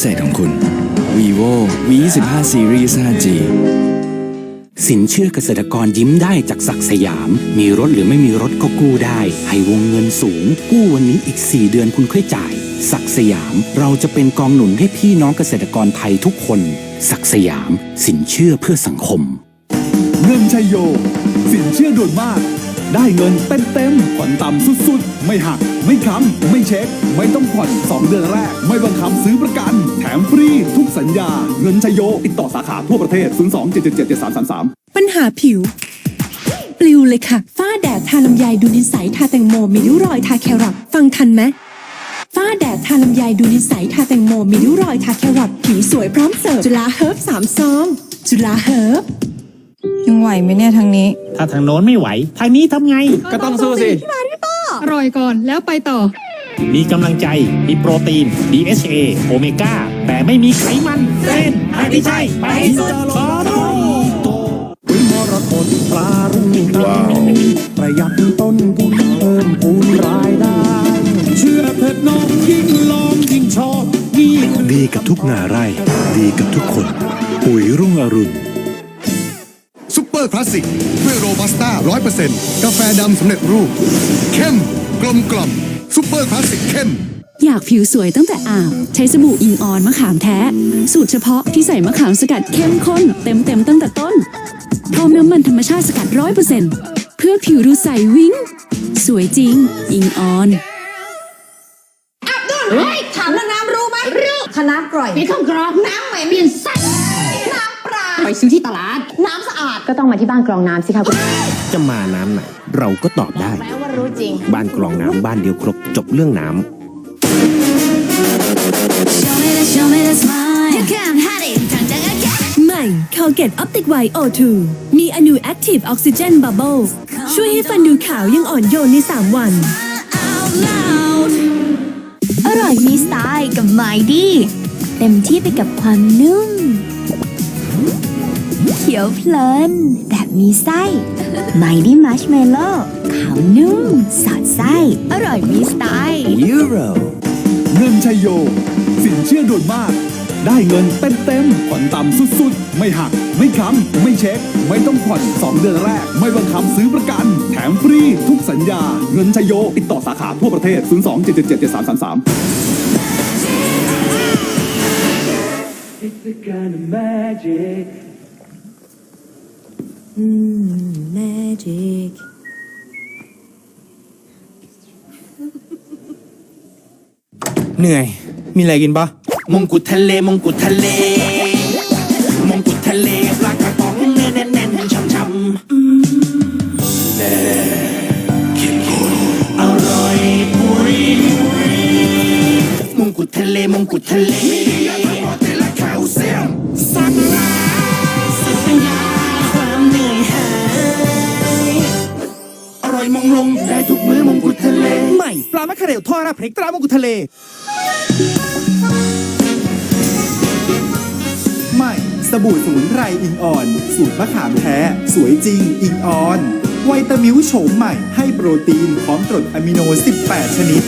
เศษของคุณ vivo v 2 5 series 5G สินเชื่อเกษตรกรยิ้มได้จากศักสยาม มีรถหรือไม่มีรถก็กู้ได้ ให้วงเงินสูง กู้วันนี้อีก 4 เดือนคุณค่อยจ่าย ศักสยาม เราจะเป็นกองหนุนให้พี่น้องเกษตรกรไทยทุกคน ศักสยาม สินเชื่อเพื่อสังคม เงินชัยโย สินเชื่อด่วนมาก ได้เงินเต็มเต็มๆผ่อนต่ำสุดๆ ไม่หัก ไม่ค้ำไม่เช็ค ไม่ต้องผ่อน 2 เดือนแรก ไม่บังคับซื้อประกัน แถมฟรีทุกสัญญา เงินชโย ติดต่อสาขาทั่วประเทศ 02-777-7333 ปัญหาผิว ปลิวเลยค่ะ ฝ้าแดดทาลำไยดูนิสัยทาแตงโมมีริ้วรอยทาแครอทฟังทันไหมฝ้าแดดทาลำไยดูนิสัยทาแตงโมมีริ้วรอยทาแครอทผิวสวยพร้อมเสิร์ฟจุฬาเฮิร์บสามซองจุฬาเฮิร์บ ยังไหวไหมเนี่ยทางนี้ ถ้าทางโน้นไม่ไหว ทางนี้ทำไง ก็ต้องสู้สิ อร่อยก่อนแล้วไปต่อ มีกำลังใจ มีโปรตีน DHA โอเมก้า แต่ไม่มีไขมันเส้นทางที่ใช่ ไปให้สุดขอร้องมรกตปลารุ่งว้าวประหยัดต้นทุนเพิ่มพูนรายได้ เชื่อเถิดน้องยิ่งลองยิ่งชอบนี่คือ ดีกับทุกนาไร่ ดีกับทุกคน ปุ๋ยรุ่งอรุณซุปเปอ ร์คลาสสิกด้วยโรบัสต้าร้อยเปอร์เซ็นต์กาแฟดำสำเร็จรูป เข้ม กลมกล่อมซุปเปอร์คลาสสิกเข้ม อยากผิวสวยตั้งแต่อาบ ใช้สบู่อิงออนมะขามแท้ สูตรเฉพาะที่ใส่มะขามสกัดเข้มข้น เต็มเต็มๆตั้งแต่ต้นพร้อมน้ำมันธรรมชาติสกัดร้อยเปอร์เซ็นต์เพื่อผิวดูใสวิ้งสวยจริง อิงออนถามแล้วน้ำรู้ไหมรู้คณะกร่อยมีข้าวกรองน้ำใหม่เมียนสั ก็ต้องมาที่บ้านกรองน้ำสิคะคุณจะมาน้ำไหนเราก็ตอบได้ แม้ว่ารู้จริง บ้านกรองน้ำบ้านเดียวครบจบเรื่องน้ำใหม่ Colgate Optic White O2 มีอนู Active Oxygen Bubble ช่วยให้ฟันดูขาวยังอ่อนโยนใน 3 วันอร่อยมีสไตล์กับไมดี้เต็มที่ไปกับความนุ่มเขียวเพลิน แบบมีไส้ไมดี้มัชเมลโล่ขาวนุ่ม สอดไส้ อร่อยมีสไตล์ Euro เงินชัยโย สินเชื่อด่วนมาก ได้เงินเต็มเต็มๆผ่อนต่ำสุดๆ ไม่หัก ไม่ค้ำไม่เช็ค ไม่ต้องผ่อน 2 เดือนแรก ไม่บังคับซื้อประกัน แถมฟรีทุกสัญญา เงินชัยโย ติดต่อสาขาทั่วประเทศ 02-777-7333 Magic เหนื่อย มีอะไรกินปะมงกุฎทะเลมงกุฎทะเล มงกุฎทะเลปลากระป๋องเนื้อแน่นๆช่ำๆอืมแน่เข้มข้นอร่อยปุยมงกุฎทะเลมงกุฎทะเลสักลา มองลงได้ทุกมื้อมงกุฎทะเล ใหม่ปลามะขามเร็วทอดราดพริกตรามงกุฎทะเล ใหม่สบู่สมุนไพรอิงออน สูตรมะขามแท้ สวยจริงอิงออนไวตามิวโฉมใหม่ให้โปรตีนพร้อมกรดอะมิโน 18 ชนิด